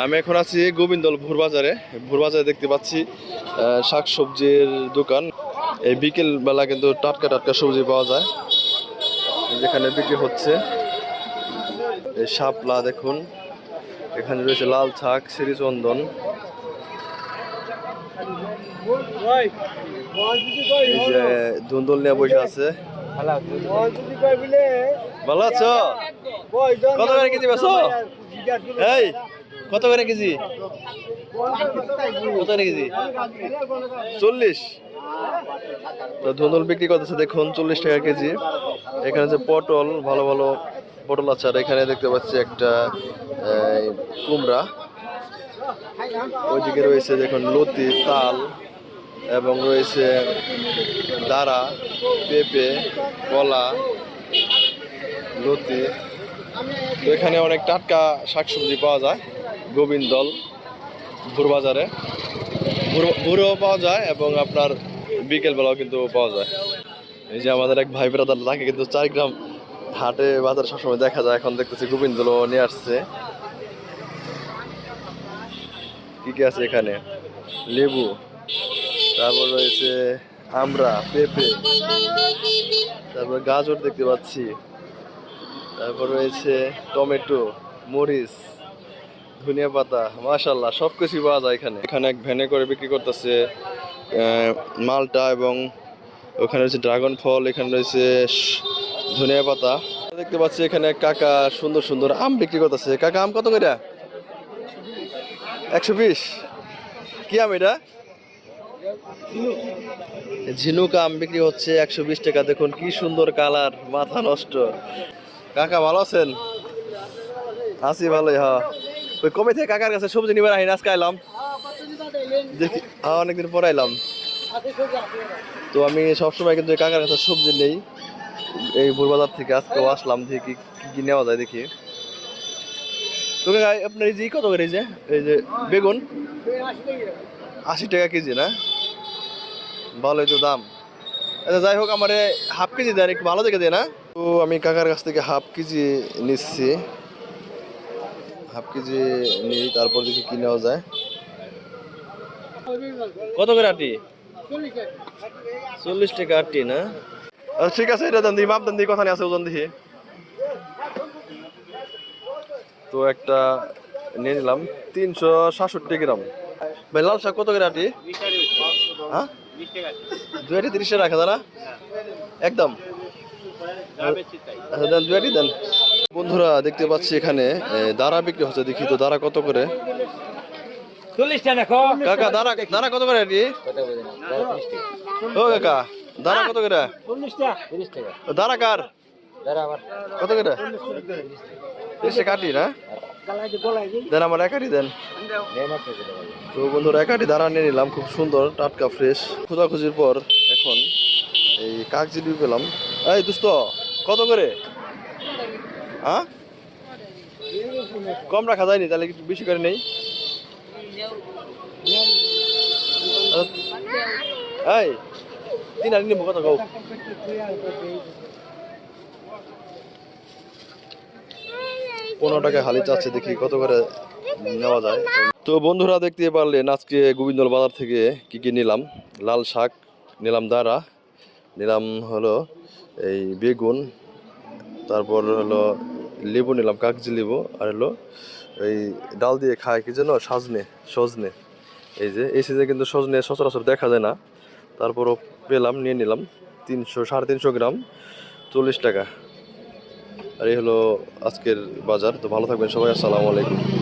আমি এখন আছি গোবিন্দল ভোরবাজারে ভোরবাজারে দেখতে পাচ্ছি আহ, শাকসবজির দোকান। এই বিকেল বেলা কিন্তু টাটকা টাটকা সবজি পাওয়া যায়। যেখানে বিক্রি হচ্ছে এই শাপলা দেখুন। এখানে রয়েছে লাল শাক শ্রীচন্দন ধুন্দল নিয়ে বসে আছে। ভালো আছো? কত করে কেজি বেছো এই কত করে কেজি? কত করে কেজি? চল্লিশ। তো ধুন্দল বিক্রি করতেছে দেখুন, চল্লিশ টাকা কেজি। এখানে যে পটল, ভালো ভালো পটল আছে। আর এখানে দেখতে পাচ্ছি একটা কুমড়া। ওইদিকে রয়েছে দেখুন, লতি, তাল এবং রয়েছে দাঁড়া পেঁপে, কলা, লতি। তো এখানে অনেক টাটকা শাকসবজি পাওয়া যায়। গোবিন্দল ভোরবাজারে। ভোর- ভোরেও পাওয়া যায় এবং আপনার বিকেলবেলাও কিন্তু পাওয়া যায়। এই যে আমাদের এক ভাই ব্রাদার তাকে কিন্তু চার গ্রাম হাটে বাজার সবসময় দেখা যায়। এখন দেখতেছি গোবিন্দলও নিয়ে আসছে। কি কি আছে এখানে? লেবু, তারপর রয়েছে আমরা, পেঁপে, তারপর গাজর দেখতে পাচ্ছি, তারপর রয়েছে টমেটো, মরিচ। ধনিয়া পাতা মাশাল্লাহ সব কিছুই পাওয়া যায় এখানে। এখানে এক ভ্যানে করে বিক্রি করতেছে মালটা এবং ওখানে রয়েছে ড্রাগন ফল, এখানে রয়েছে ধনিয়া পাতা। দেখতে পাচ্ছি এখানে কাকা সুন্দর সুন্দর আম বিক্রি করতেছে। কাকা, আম কত করে? একশো বিশ। কি আম এটা? ঝিনুক আম বিক্রি হচ্ছে একশো বিশ টাকা। দেখুন কি সুন্দর কালার, মাথা নষ্ট। কাকা, ভালো আছেন? আছি ভালোই হ্যাঁ। ওই কমে থেকে কাকার কাছে সবজি নিবার আহি আজকে আইলাম। দেখি হ্যাঁ অনেকদিন পর আইলাম। তো আমি সবসময় কিন্তু কাকার কাছে সবজি নেই। এই ভোরবাজার থেকে আজকেও আসলাম, দেখি কি কি নেওয়া যায় দেখি। তো কাকা, আপনার এই যে কত করে এই যে? এই যে বেগুন? আশি টাকা কেজি, না? ভালোই তো দাম। আচ্ছা যাই হোক, আমার হাফ কেজি দেন, একটু ভালো দেখে দেয় না তো আমি কাকার কাছ থেকে হাফ কেজি নিচ্ছি। হাফ কেজি নিই তারপর দেখি কি নেওয়া যায়। কত করে আটি? চল্লিশ টাকা আটি না? ঠিক আছে এটা দেন দিই মাপ দেন দিই কথা নিয়ে আছে ওজন দেখি। তো একটা নিয়ে নিলাম তিনশো সাতষট্টি গ্রাম। ভাই লাল শাক কত করে আটি? হ্যাঁ? দুই আটি তিরিশে রাখা দাঁড়া। একদম। আচ্ছা দেন দুই আটি দেন। বন্ধুরা দেখতে পাচ্ছি এখানে দাঁড়া বিক্রি হচ্ছে দেখি তো দাঁড়া কত করে? কাকা দাঁড়া দাঁড়া কত করে ও কাকা দাঁড়া কত করে? দাঁড়া কার? দাঁড়া কত করে? তিরিশে কাটি না? দেন আমার একাটি দেন। তো বন্ধুরা একাটি দাঁড়া নিয়ে নিলাম খুব সুন্দর টাটকা ফ্রেশ খোঁজাখুঁজির পর এখন এই কাক জিলিপি পেলাম। এই দোস্ত কত করে? হ্যাঁ? কম রাখা যায়নি, তাহলে একটু বেশি করে নেই? এই, তিন আর কত কও? পনেরো টাকা হালি চাচ্ছে দেখি কত করে নেওয়া যায়। তো বন্ধুরা দেখতে পারলেন, আজকে গোবিন্দল বাজার থেকে কি কি নিলাম? লাল শাক, নিলাম দাঁড়া, নিলাম হলো এই বেগুন, তারপর হলো লেবু নিলাম, কাগজি লেবু, আর হলো এই ডাল দিয়ে খায় কি যেন, সাজনে, সজনে। এই যে, এই সিজনে কিন্তু সজনে সচরাচর দেখা যায় না। তারপরও পেলাম, নিয়ে নিলাম, তিনশো, সাড়ে তিনশো গ্রাম, চল্লিশ টাকা। আর এই হলো আজকের বাজার, তো ভালো থাকবেন সবাই, আসসালামু আলাইকুম।